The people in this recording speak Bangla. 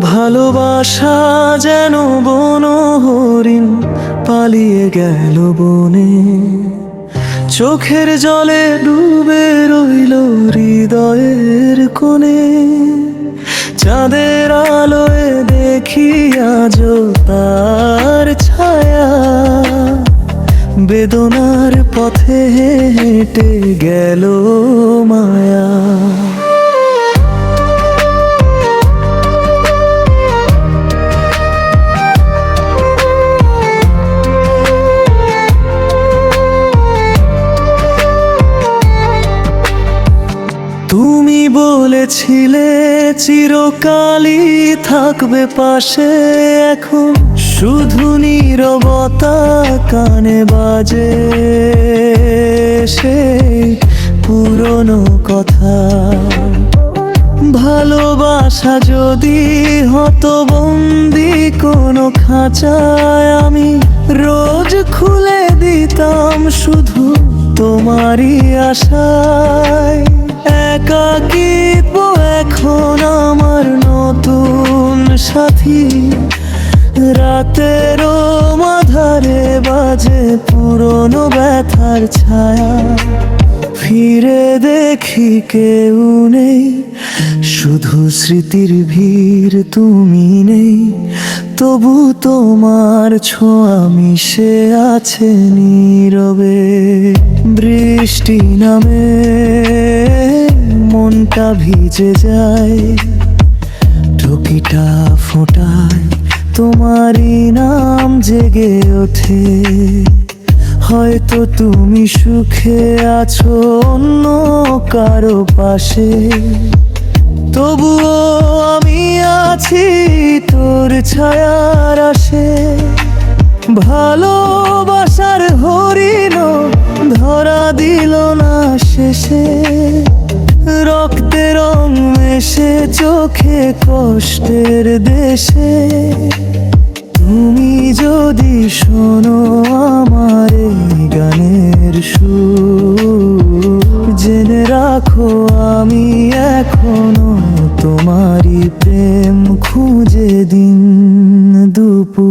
ভালোবাসা যেন বন হরিণ পালিয়ে গেল বনে। চোখের জলে ডুবে রইল হৃদয়ের কোণে। চাঁদের আলোয় দেখি আজ তার ছায়া। বেদনার পথে হেঁটে গেল মায়া। বলেছিলে চিরকালই থাকবে পাশে এখন। শুধু নীরবতা কানে বাজে সেই পুরনো কথা। ভালোবাসা যদি হতো বন্দি কোনো খাঁচায় আমি রোজ খুলে দিতাম শুধু তোমারই আশায়। একাকিত্ব এখন আমার নতুন সাথী। রাতেরও মাধারে বাজে পুরনো ব্যথার ছায়া। ফিরে দেখি কেউ নেই, শুধু স্মৃতির ভিড় তুমি নেই। তবু তোমার ছোঁয়া মিশে আছে নীরবে, বৃষ্টি নামে। মনটা ভিজে যায়। টুকিটা ফোটায় তোমারই নাম জেগে ওঠে। হয়তো তুমি সুখে আছো অন্য কারও পাশে। তবুও আমি আছি তোর ছায়ার আসে ভালোবাসার হরিণ এসে চোখে কষ্টের দেশে। তুমি যদি শোনো আমার গানের সুর। জেনে রাখো আমি এখনও তোমারই প্রেম খুঁজে দিন দুপুর।